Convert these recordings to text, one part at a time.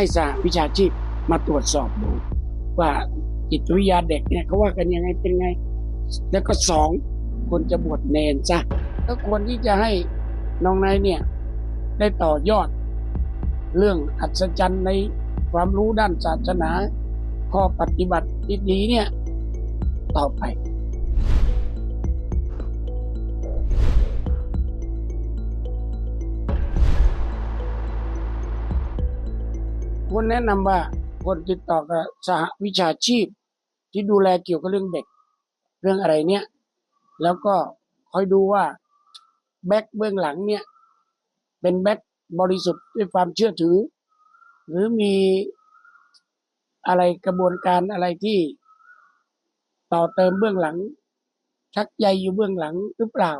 ให้สหวิชาชีพมาตรวจสอบดู ว่าจิตวิทยาเด็กเนี่ยเขาว่ากันยังไงเป็นไง แล้วก็สองควรจะบวชเนนซะก็ควรที่จะให้น้องนายเนี่ยได้ต่อยอด เรื่องอัศจรรย์ในความรู้ด้านศาสนา ข้อปฏิบัติที่ดีเนี่ยต่อไป ควรแนะนำว่าควรติดต่อกับสหวิชาชีพ ที่ดูแลเกี่ยวกับเรื่องเด็ก เรื่องอะไรเนี่ย แล้วก็คอยดูว่าแบ็กเบื้องหลังเนี่ย เป็นแบ็กบริสุทธิ์ด้วยความเชื่อถือ หรือมีอะไรกระบวนการอะไรที่ต่อเติมเบื้องหลัง ชักใยอยู่เบื้องหลังหรือเปล่า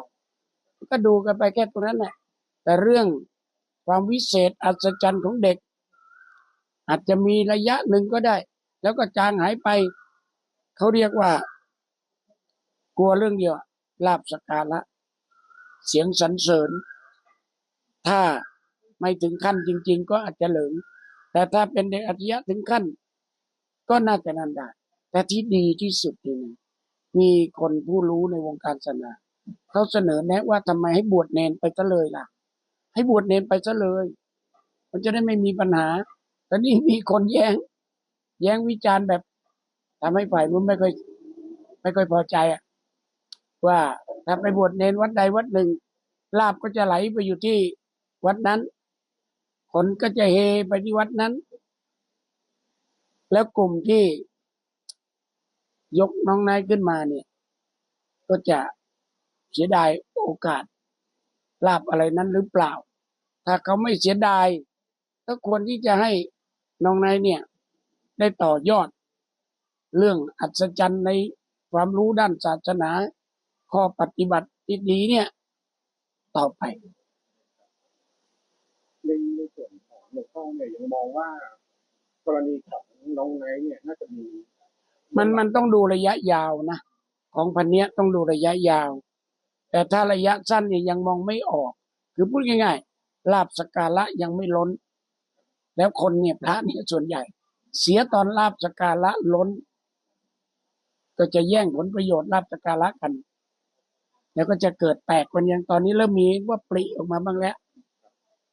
ก็ดูกันไปแค่ตรงนั้นแหละแต่เรื่องความวิเศษอัศจรรย์ของเด็ก อาจจะมีระยะหนึ่งก็ได้ แล้วก็จางหายไป เขาเรียกว่า กลัวเรื่องเดียวลาบสการะเสียงสรรเสริญ ถ้าไม่ถึงขั้นจริง ๆ ก็อาจจะเหลิงแต่ถ้าเป็นเด็กอัจฉริยะถึงขั้น ก็น่าจะนั่นได้ แต่ที่ดีที่สุดนี่นะมีคนผู้รู้ในวงการศาสนาเขาเสนอแนะว่าทำไมให้บวชเนนไปซะเลยล่ะ ให้บวชเนนไปซะเลย มันจะได้ไม่มีปัญหา ต่นี่มีคนแย้ง แย้งวิจารณ์แบบทำให้ฝ่ายนู้นไม่ค่อยไม่ค่อยพอใจอะว่าถ้าไปบวชเนนวัดใดวัดหนึ่งลาบก็จะไหลไปอยู่ที่วัดนั้นคนก็จะเฮไปที่วัดนั้น แล้วกลุ่มที่ยกน้องนายขึ้นมาเนี่ย ก็จะเสียดายโอกาสลาบอะไรนั้นหรือเปล่า ถ้าเขาไม่เสียดายก็ควรที่จะให้ น้องนายเนี่ย ได้ต่อยอด เรื่องอัศจรรย์ในความรู้ด้านศาสนา ข้อปฏิบัติที่ดีเนี่ย ต่อไปในในส่วนของหลวงพ่อเนี่ยยังมองว่ากรณีของน้องไนท์เนี่ยน่าจะมี มันมันต้องดูระยะยาวนะของพันเนี้ยต้องดูระยะยาว แต่ถ้าระยะสั้นเนี่ยยังมองไม่ออก คือพูดง่ายๆลาบสกการะยังไม่ล้น แล้วคนเนี่ยพระเนี่ยส่วนใหญ่ เสียตอนลาบสการะล้น ก็จะแย่งผลประโยชน์ลาบสการะกัน แล้วก็จะเกิดแตกกันอย่างตอนนี้เริ่มมีว่าปริออกมาบ้างแล้ว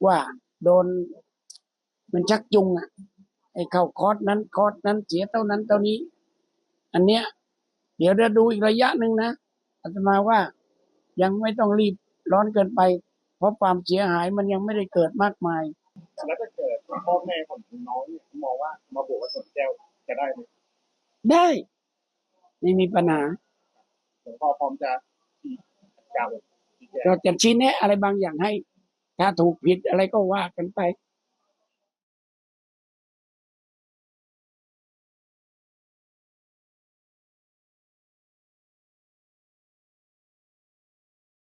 ว่าโดนมันชักจุงอะไอ้เข้าคอร์สนั้นคอร์สนั้นเสียเท่านั้นเท่านี้ อันเนี้ย เดี๋ยวเราดูอีกระยะหนึ่งนะอาตมาว่ายังไม่ต้องรีบร้อนเกินไป เพราะความเสียหายมันยังไม่ได้เกิดมากมายแล้วถ้าเกิด พ่อแม่ของน้องเนี่ยมองว่ามาบวชวัดสวนแก้วจะได้ไหมได้ ไม่มีปัญหาหลวงพ่อพร้อมจะชี้กล่าวชี้แจงเราจะชี้แนะอะไรบางอย่างให้ ถ้าถูกผิดอะไรก็ว่ากันไป